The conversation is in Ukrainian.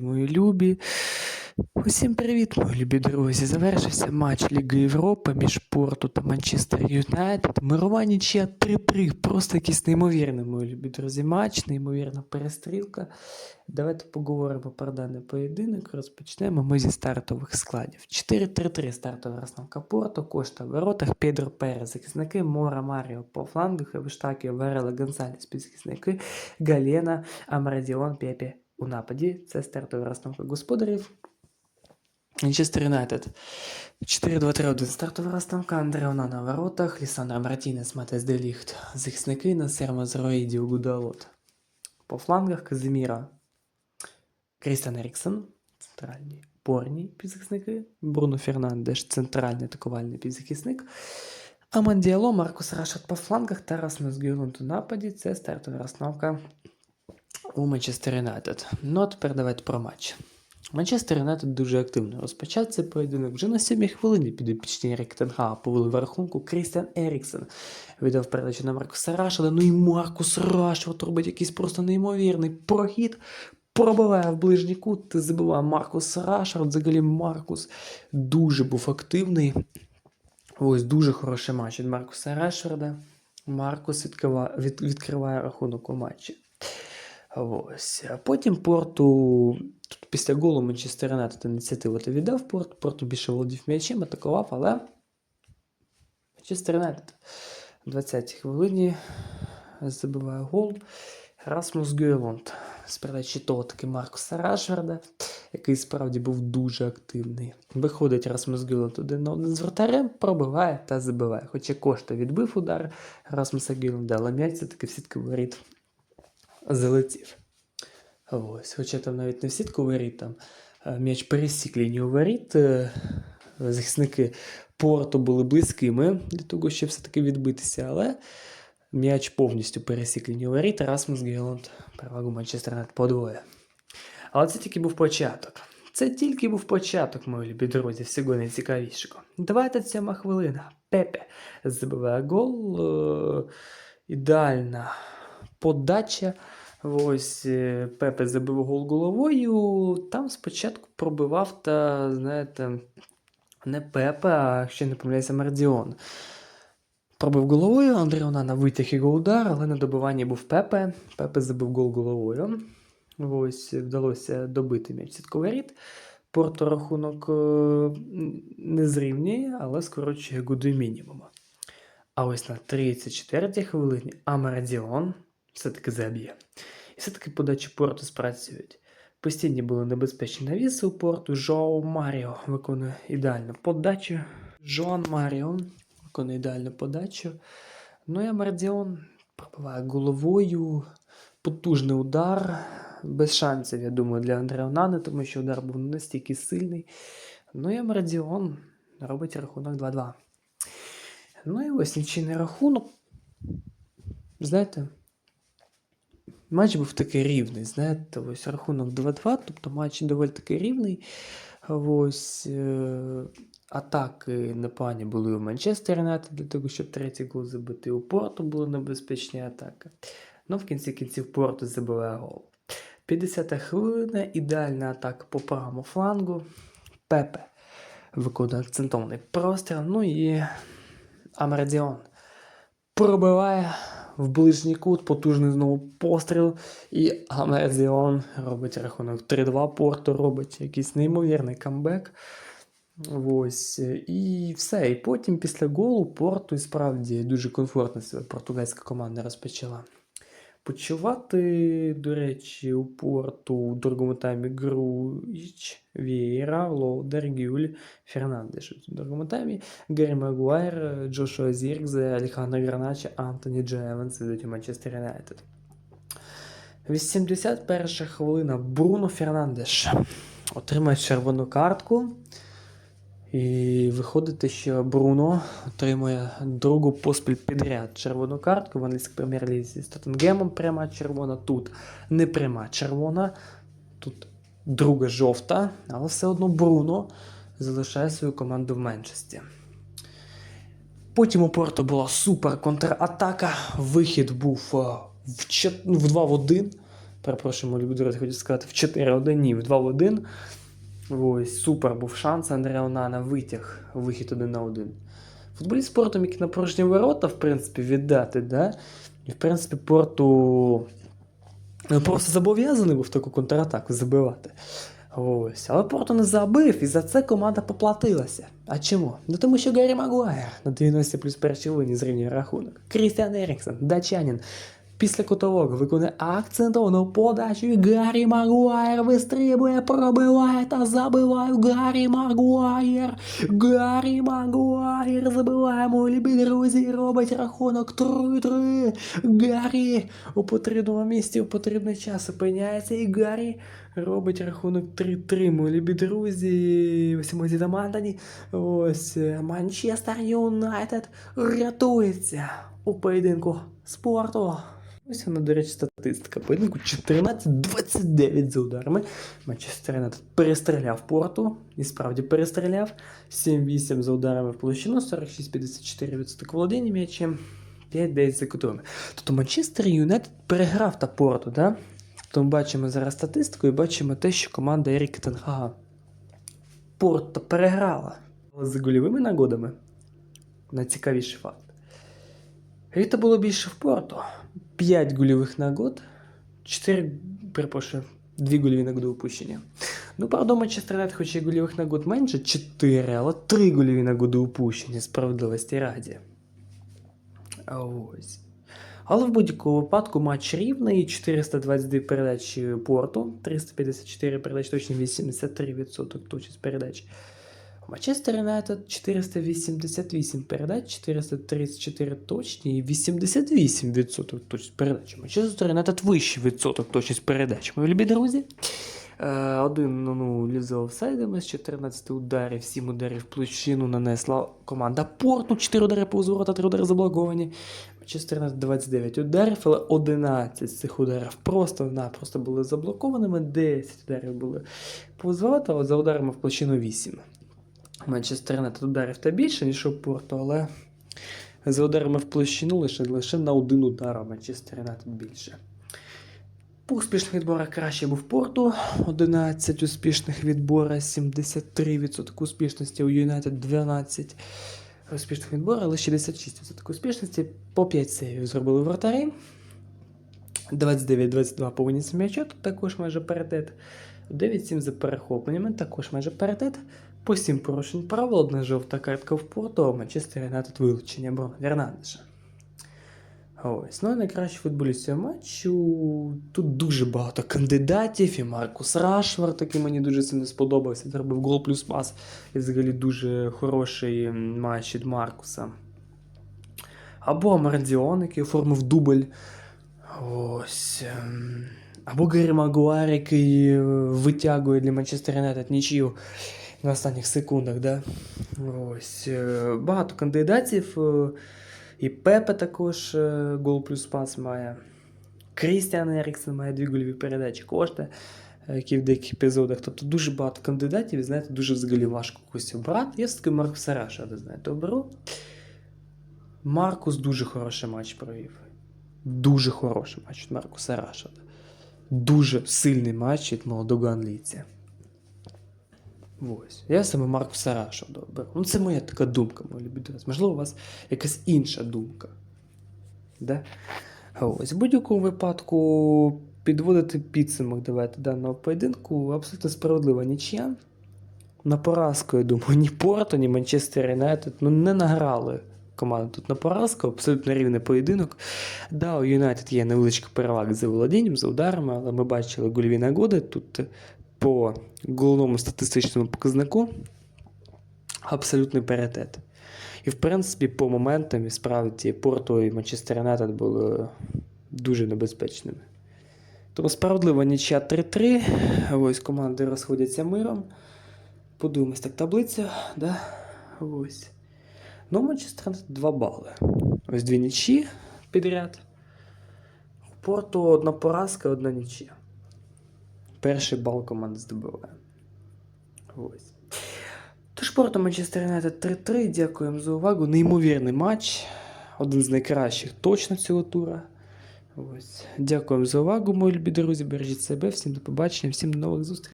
Мої любі. Усім привіт, мої любі друзі. Завершився матч Ліги Європи між Порту та Манчестер Юнайтед. Мирова нічия 3-3. Просто якийсь неймовірний, мої любі друзі, матч, неймовірна перестрілка. Давайте поговоримо про даний поєдинок. Розпочнемо ми зі стартових складів. 4-3-3 стартова розстановка Порту, Кошта в воротах, Педро Перес, захисники, Мора Маріо по флангах, Евштакі, Верела, Гонсалес, підзахисники, Галена, Амрадіон, Пепе у нападі. Це стартова розстановка господарів. Манчестер Юнайтед. 4-2-3-1. Стартова розстановка Андреона на воротах, Лісандро Мартінес, Матес Деліхт. Захисники на Сермазрої Діогу Далот. По флангах Казиміра. Крістіан Еріксон, центральні опорні півзахисники. Бруно Фернандеш, центральний атакувальний півзахисник. Аман Діало, Маркус Рашат по флангах та Расмус Гюлунд у нападі. Це стартова розстановка у Манчестер Юнайтед. Ну а тепер давайте про матч. Манчестер Юнайтед дуже активно розпочав цей поєдинок. Вже на сьомій хвилині підопічні Ректенга повели в рахунку Крістіан Еріксон. Віддав передачу на Маркуса Рашада. Ну і Маркус Рашфорд робить якийсь просто неймовірний прохід. Пробиває в ближній кут, забиває Маркус Рашфорд. Взагалі Маркус дуже був активний. Ось дуже хороший матч від Маркуса Рашфорда. Маркус відкриває, від, відкриває рахунок у матчі. Ось. Потім Порту, тут після голу Манчестер Юнайтед ініціативу то віддав Порт, Порту більше володів м'ячем, атакував, але Манчестер Юнайтед в 20-й хвилині забиває гол. Расмус Гюйлонд з передачі того таки Маркуса Рашверда, який справді був дуже активний. Виходить Расмус Гюйлонд один на один з вратарем, пробиває та забиває. Хоча Кошта відбив удар Расмуса Гюйлонда, але м'яч все-таки в сітки воріт залетів. Ось, хоча там навіть не в сітку воріт, там е, м'яч пересік лінію воріт. е, Захисники порту були близькими для того, щоб все-таки відбитися, але м'яч повністю пересік лінію воріт. Расмус Гейланд перевагу Манчестер Юнайтед подвоє. Але це тільки був початок. Це тільки був початок, мої любі друзі, всього найцікавішого. 27 хвилина. Пепе забиває гол. е, Ідеальна подача. Ось е, Пепе забив гол головою. Там спочатку пробивав та, знаєте, не Пепе, а якщо не помиляюся, Мардіон. Пробив головою, Андрій Онана витяг його удар, але на добиванні був Пепе. Пепе забив гол головою. Ось вдалося добити м'яч сітковий рід. Порто рахунок е, не зрівнює, але скорочує його до мінімуму. А ось на 34-й хвилині Амарадіон все-таки заб'є. І все-таки подачі порту спрацюють. Постійні були небезпечні навіси у порту. Жоу Маріо виконує ідеальну подачу. Жоан Маріо виконує ідеальну подачу. Ну і Амардіон пробиває головою. Потужний удар. Без шансів, я думаю, для Андреа Нани, тому що удар був настільки сильний. Ну і Амардіон робить рахунок 2-2. Ну і ось нічийний рахунок. Знаєте, матч був такий рівний. Знаєте, ось рахунок 2-2, тобто матч доволі таки рівний. Ось е- атаки непогані були у Манчестер Юнайтед для того, щоб третій гол забити. У Порту були небезпечні атаки. Ну, в кінці кінців Порту забиває гол. 50-та хвилина, ідеальна атака по правому флангу. Пепе виконує акцентований простір. Ну і Амрадіон пробиває в ближній кут, потужний знову постріл. І Амезіон робить рахунок 3-2. Порто робить якийсь неймовірний камбек. Ось, і все. І потім після голу Порту і справді дуже комфортно себе португальська команда розпочала. Почувати, до речі, у порту у другому таймі Груїч, Вієра, Лоудер, Гюль, Фернандеш. У другому таймі Гаррі Магуайр, Джошуа Зіркзе, Алехандро Гранача, Антоні Джо Еванс у Манчестер Юнайтед. 81 хвилина. Бруно Фернандеш отримає червону картку. І виходить, що Бруно отримує другу поспіль підряд червону картку в англійській прем'єр-лізі з Тоттенгемом пряма червона. Тут не пряма червона, тут друга жовта, але все одно Бруно залишає свою команду в меншості. Потім у Порто була супер контратака. Вихід був е, в, чет- в 2 в 1. перепрошую, мої любі друзі, хочу сказати, в 4-1, ні, в 2-1. Ось, супер був шанс Андреа Онана витяг вихід один на один. Футболіст спорту міг на порожні ворота, в принципі, віддати, да? І, в принципі, порту ну, просто зобов'язаний був таку контратаку забивати. Ось. Але Порту не забив, і за це команда поплатилася. А чому? Ну тому що Гаррі Магуайр на 90 плюс першій линії зрівнює рахунок. Крістіан Еріксон, датчанин. Після кутового виконує акцентовану подачу Гаррі Магуайр вистрибує, пробиває та забиває Гаррі Магуайр. Гаррі Магуайр забиває, мої любі друзі, робить рахунок 3-3. Гаррі у потрібному місці у потрібний час опиняється, і Гаррі робить рахунок 3-3, мої любі друзі. Ось замандані. Ось е, Манчестер Юнайтед рятується у поєдинку спорту. Ось вона, до речі, статистика. Поєдинку 14-29 за ударами. Манчестер Юнайтед перестріляв порту. І справді перестріляв. 7-8 за ударами в площину, 46-54% володіння м'ячем, 5-10 за кутовими. Тобто Манчестер Юнайтед переграв та порту, да? Тобто ми бачимо зараз статистику і бачимо те, що команда Еріка Тенхага Порто переграла з гольовими нагодами. Найцікавіший факт. Ріта було більше в Порту. 5 гольових нагод, 4, перепрошую, 2 гольові нагоди упущення. Ну, правда, Манчестер Юнайтед, хоч і гольових нагод менше 4, але 3 гольові нагоди упущення, справедливості раді. Ось. Але в будь-якому випадку матч рівний, 422 передачі Порту, 354 передачі, точно 83% точність передач. Манчестер Юнайтед 488 передач, 434 точні і 88% точність передач. Манчестер Юнайтед вищий відсоток точність передач. Мої любі друзі. Е, Один ну, ну, лізе офсайдами з 14 ударів, 7 ударів площину нанесла команда Порту, 4 удари повз ворота, 3 удари заблоковані. Манчестер Юнайтед 29 ударів, але 11 з цих ударів просто-напросто були заблокованими, 10 ударів були повз ворота, а за ударами в площину 8. Манчестер Юнайтед ударів та більше, ніж у Порту, але за ударами в площину лише, лише на один удар у Манчестер Юнайтед більше. По успішних відборах краще був Порту. 11 успішних відборів, 73% успішності у Юнайтед 12 успішних відборів, але 66% успішності. По 5 сейвів зробили вратарі. 29-22 по винісі м'яча, тут також майже паритет. 9-7 за перехопленнями, також майже паритет. По 7 порушень правил, одна жовта картка в Порту, а Манчестер Юнайтед вилучення Бруно Фернандеша. Ось, ну і найкращий футболіст цього матчу. Тут дуже багато кандидатів, і Маркус Рашфорд, який мені дуже сильно сподобався. Зробив гол плюс пас. І взагалі дуже хороший м, матч від Маркуса. Або Мардіон, який оформив дубль. Ось. ем, Або Гаррі Магуайр, який е, витягує для Манчестер Юнайтед нічию На останніх секундах. Да? Ось. е, Багато кандидатів. е, І Пепе також е, гол плюс пас має. Крістіан Еріксон має дві гольові передачі. Кошти, які в деяких епізодах. Тобто дуже багато кандидатів, і знаєте, дуже взагалі важко когось обрати. Я все-таки Маркуса Раша, знаєте, оберу. Маркус дуже хороший матч провів. Дуже хороший матч від Маркуса Рашада. Дуже сильний матч від молодого англійця. Ось. Я саме Маркуса Рашада оберу. Ну, це моя така думка, мої любі. Можливо, у вас якась інша думка. Да? Ось. В будь-якому випадку підводити підсумок давайте даного поєдинку абсолютно справедлива нічия. На поразку, я думаю, ні Порто, ні Манчестер Юнайтед ну, не награли команду тут на поразку, абсолютно рівний поєдинок. Да, у Юнайтед є невеличка перевага за володінням, за ударами, але ми бачили гольові нагоди. Тут по головному статистичному показнику абсолютний паритет. І в принципі, по моментам і справді Порто і Манчестер Юнайтед були дуже небезпечними. Тому справедлива нічия 3-3. Ось команди розходяться миром. Подивимось так таблиця. Да? Ось. Ну, Манчестер Юнайтед 2 бали. Ось дві нічі підряд. Порту одна поразка, одна нічия. Перший бал команда здобуває. Ось. Тож Порту Манчестер Юнайтед 3-3. Дякуємо за увагу. Неймовірний матч. Один з найкращих точно цього тура. Ось. Дякуємо за увагу, мої любі друзі. Бережіть себе, всім до побачення, всім до нових зустрічей.